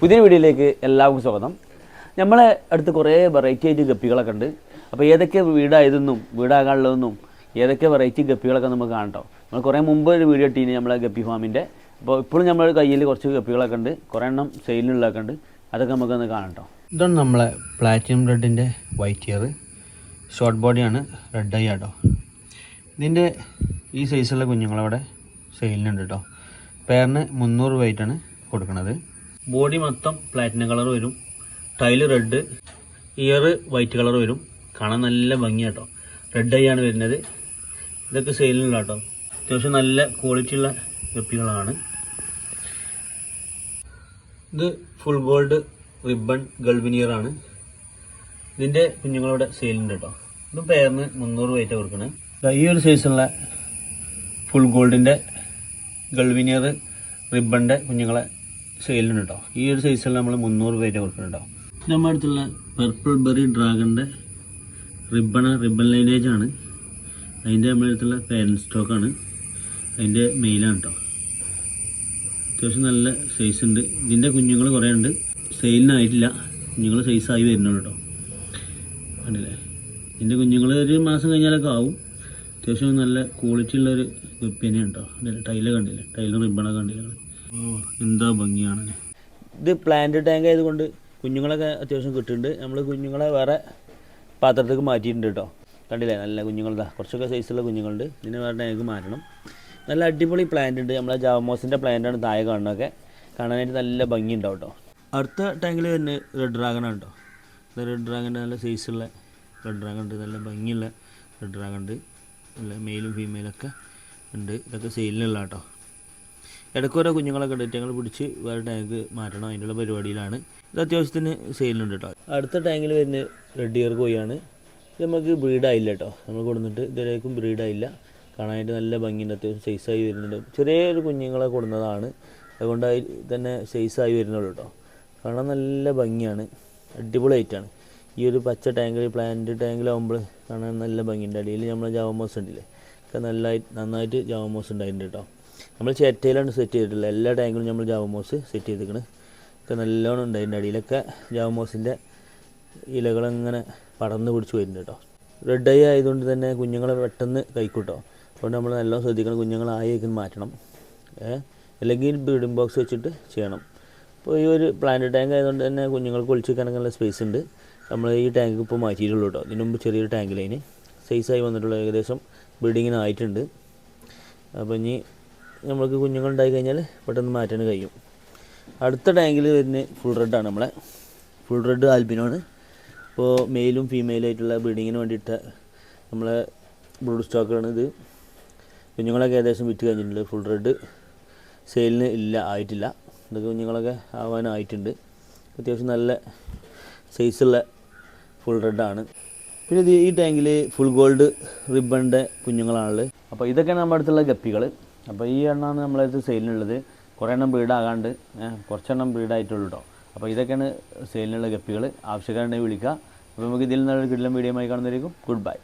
പുതിയ വീഡിയോയിലേക്ക് എല്ലാവർക്കും സ്വാഗതം. നമ്മളെ അടുത്ത് കുറേ വെറൈറ്റി ആയിട്ട് ഗപ്പികളൊക്കെ ഉണ്ട്. അപ്പോൾ ഏതൊക്കെ വീടായതെന്നും വീടാകാനുള്ളതെന്നും ഏതൊക്കെ വെറൈറ്റി ഗപ്പികളൊക്കെ നമുക്ക് കാണട്ടോ നമ്മൾ കുറേ മുമ്പ് ഒരു വീഡിയോ ഇട്ടീന് നമ്മളെ ഗപ്പി ഫാമിന്റെ അപ്പോൾ ഇപ്പോഴും നമ്മുടെ കയ്യിൽ കുറച്ച് ഗപ്പികളൊക്കെ ഉണ്ട്. കുറേ എണ്ണം സെയിലുള്ളതൊക്കെ ഉണ്ട്. അതൊക്കെ നമുക്കൊന്ന് കാണട്ടോ ഇതാണ് നമ്മളെ പ്ലാറ്റിനം റെഡിന്റെ വൈറ്റ് ഇയർ ഷോർട്ട് ബോഡിയാണ് റെഡ് ഐ ആട്ടോ. ഇതിന്റെ ഈ സൈസുള്ള കുഞ്ഞുങ്ങളവിടെ സെയിലിനുണ്ട് കേട്ടോ പേരിന് മുന്നൂറ് രൂപയായിട്ടാണ് കൊടുക്കുന്നത് ബോഡി മൊത്തം പ്ലാറ്റിനം കളർ വരും. Tail red ear white colour വരും. കാണാൻ നല്ല ഭംഗിയാട്ടോ റെഡ് ഐ ആണ് വരുന്നത്. ഇതൊക്കെ സെയിലിനുള്ള കേട്ടോ. അത്യാവശ്യം നല്ല ക്വാളിറ്റി ഉള്ള വെപ്പികളാണ് ഇത് ഫുൾ ഗോൾഡ് റിബൺ ഗൾവിനിയർ ആണ്. ഇതിന്റെ കുഞ്ഞുങ്ങളുടെ സെയിലുണ്ട് കേട്ടോ. ഇതും പേരിന് മുന്നൂറ് കൊടുക്കണേ. ദാ ഈ ഒരു സൈസുള്ള ഫുൾ ഗോൾഡിന്റെ ഗൾവിനിയർ റിബണിന്റെ കുഞ്ഞുങ്ങളെ സെയിലുണ്ട് കേട്ടോ ഈ ഒരു സൈസിൽ നമ്മൾ മുന്നൂറ് രൂപയായിട്ട് കൊടുക്കുന്നുണ്ടോ? നമ്മുടെ അടുത്തുള്ള പർപ്പിൾ ബെറി ഡ്രാഗണിന്റെ റിബൺ റിബൺ ലൈനേജ് ആണ്. അതിന്റെ നമ്മുടെ അടുത്തുള്ള പാരന്റ് സ്റ്റോക്കാണ് അതിന്റെ മെയിലാണ് കേട്ടോ അത്യാവശ്യം നല്ല സൈസ് ഉണ്ട്. ഇതിന്റെ കുഞ്ഞുങ്ങൾ കുറേ ഉണ്ട്. സെയിലിനായിട്ടില്ല. കുഞ്ഞുങ്ങൾ സൈസായി വരുന്നുണ്ട് കേട്ടോ കണ്ടില്ലേ? ഇതിന്റെ കുഞ്ഞുങ്ങൾ ഒരു മാസം കഴിഞ്ഞാലൊക്കെ ആവും. അത്യാവശ്യം നല്ല ക്വാളിറ്റി ഉള്ളൊരു ഒരു ഉണ്ടോ കണ്ടില്ലേ? ടൈൽ കണ്ടില്ലേ? ടൈൽ റിബണൊക്കെ കണ്ടില്ലേ? ഓ എന്താ ഭംഗിയാണ്? ഇത് പ്ലാന്റ് ടാങ്ക് ആയതുകൊണ്ട് കുഞ്ഞുങ്ങളൊക്കെ അത്യാവശ്യം കിട്ടുന്നുണ്ട്. നമ്മൾ കുഞ്ഞുങ്ങളെ വേറെ പാത്രത്തേക്ക് മാറ്റിയിട്ടുണ്ട് കേട്ടോ. കണ്ടില്ലേ? നല്ല കുഞ്ഞുങ്ങളതാ കുറച്ചൊക്കെ സൈസുള്ള കുഞ്ഞുങ്ങളുണ്ട്. ഇതിനെ വേറെ ടാങ്ക് മാറ്റണം. നല്ല അടിപൊളി പ്ലാന്റ് ഉണ്ട്. നമ്മളെ ജാമോസിന്റെ പ്ലാന്റാണ് താഴെ കാണുന്നതൊക്കെ. കാണാനായിട്ട് നല്ല ഭംഗി ഉണ്ടാവും കേട്ടോ. അടുത്ത ടാങ്കിൽ തന്നെ റെഡ് ഡ്രാഗൺ ആണ് കേട്ടോ. റെഡ് ഡ്രാഗന്റെ നല്ല സൈസുള്ള റെഡ് ഡ്രാഗൺ ഉണ്ട്. നല്ല ഭംഗിയുള്ള റെഡ് ഡ്രാഗൺ ഉണ്ട്. നല്ല മെയിലും ഫീമെയിലൊക്കെ ഉണ്ട്. ഇതൊക്കെ സെയിലിനുള്ള കേട്ടോ. ഇടയ്ക്ക് ഓരോ കുഞ്ഞുങ്ങളൊക്കെ ഞങ്ങൾ പിടിച്ച് വേറെ ടാങ്ക് മാറ്റണം. അതിനുള്ള പരിപാടിയിലാണ്. ഇത് അത്യാവശ്യത്തിന് സെയിലുണ്ട് കേട്ടോ അടുത്ത ടാങ്കിൽ വരുന്ന റെഡ് ഇയർ കോയാണ് ഇത് നമുക്ക് ബ്രീഡായില്ല കേട്ടോ നമ്മൾ കൊടുത്തിട്ട് ഇതുവരേക്കും ബ്രീഡായില്ല കാണാനായിട്ട് നല്ല ഭംഗിയുണ്ട്. അത്യാവശ്യം സൈസായി വരുന്നുണ്ട്. ചെറിയൊരു കുഞ്ഞുങ്ങളെ കൊടുന്നതാണ്. അതുകൊണ്ട് അതിൽ തന്നെ സൈസായി വരുന്നുള്ളൂ കേട്ടോ കാണാൻ നല്ല ഭംഗിയാണ്. അടിപൊളിയായിട്ടാണ് ഈ ഒരു പച്ച ടാങ്കിൽ പ്ലാന്റ് ടാങ്കിലാവുമ്പോൾ കാണാൻ നല്ല ഭംഗിയുണ്ട്. അടിയിൽ നമ്മൾ ജാവമോസ് ഉണ്ടല്ലേ? ഒക്കെ നല്ലതായി നന്നായിട്ട് ജാവമോസ് ഉണ്ടായിട്ടുണ്ട് കേട്ടോ നമ്മൾ ചേറ്റയിലാണ് സെറ്റ് ചെയ്തിട്ടുള്ളത്. എല്ലാ ടാങ്കിലും നമ്മൾ ജാവമോസ് സെറ്റ് ചെയ്തിരിക്കണ്. ഒക്കെ നല്ലോണം ഉണ്ട് അതിന്റെ അടിയിലൊക്കെ ജാവമോസിന്റെ ഇലകളങ്ങനെ പടർന്ന് പിടിച്ച് വരുന്നുണ്ട് കേട്ടോ റെഡ് ഐ ആയതുകൊണ്ട് തന്നെ കുഞ്ഞുങ്ങളെ പെട്ടെന്ന് കഴിക്കൂട്ടോ അതുകൊണ്ട് നമ്മൾ നല്ലോണം ശ്രദ്ധിക്കണം. കുഞ്ഞുങ്ങളായേക്കും മാറ്റണം. ഏ? അല്ലെങ്കിൽ ബ്രീഡിംഗ് ബോക്സ് വെച്ചിട്ട് ചെയ്യണം. അപ്പോൾ ഈ ഒരു പ്ലാന്റ് ടാങ്ക് ആയതുകൊണ്ട് തന്നെ കുഞ്ഞുങ്ങൾക്ക് ഒളിച്ച് കിടക്കാനുള്ള സ്പേസ് ഉണ്ട്. നമ്മൾ ഈ ടാങ്ക് ഇപ്പോൾ മാറ്റിയിട്ടുള്ളൂ കേട്ടോ ഇതിനു മുമ്പ് ചെറിയൊരു ടാങ്കിലതിന് സൈസായി വന്നിട്ടുള്ള ഏകദേശം ബ്രീഡിങ്ങിനായിട്ടുണ്ട് അപ്പോൾ ഇനി നമ്മൾക്ക് കുഞ്ഞുങ്ങളുണ്ടായി കഴിഞ്ഞാൽ പെട്ടെന്ന് മാറ്റാൻ കഴിയും. അടുത്ത ടാങ്കിൽ വരുന്ന ഫുൾ റെഡാണ് നമ്മളെ. ഫുൾ റെഡ് ആൽബിനോണ് ഇപ്പോൾ മെയിലും ഫീമെയിലും ആയിട്ടുള്ള ബ്രീഡിങ്ങിന് വേണ്ടിയിട്ട നമ്മളെ ബ്രൂഡ് സ്റ്റോക്കാണ് ഇത്. കുഞ്ഞുങ്ങളൊക്കെ ഏകദേശം വിറ്റ് കഴിഞ്ഞിട്ടുണ്ട്. ഫുൾ റെഡ് സെയിലിന് ഇല്ല ആയിട്ടില്ല. ഇതൊക്കെ കുഞ്ഞുങ്ങളൊക്കെ ആവാനായിട്ടുണ്ട് അത്യാവശ്യം നല്ല സൈസുള്ള ഫുൾ റെഡാണ് പിന്നെ ഈ ടാങ്കിൽ ഫുൾ ഗോൾഡ് റിബണിന്റെ കുഞ്ഞുങ്ങളാണുള്ളത്. അപ്പോൾ ഇതൊക്കെയാണ് നമ്മുടെ അടുത്തുള്ള ഗപ്പികൾ അപ്പോൾ ഈ എണ്ണമാണ് നമ്മളടുത്ത് സെയിലിനുള്ളത്. കുറേ എണ്ണം ബ്രീഡാകാണ്ട് കുറച്ചെണ്ണം ബ്രീഡായിട്ടുള്ളൂ കേട്ടോ അപ്പോൾ ഇതൊക്കെയാണ് സെയിലിനുള്ള ഗപ്പികൾ ആവശ്യക്കാരുണ്ടെങ്കിൽ വിളിക്കുക. അപ്പോൾ നമുക്ക് ഇതിൽ നിന്നുള്ള കിടിലം വീഡിയോ ആയി കാണുന്നതായിരിക്കും ഗുഡ് ബൈ.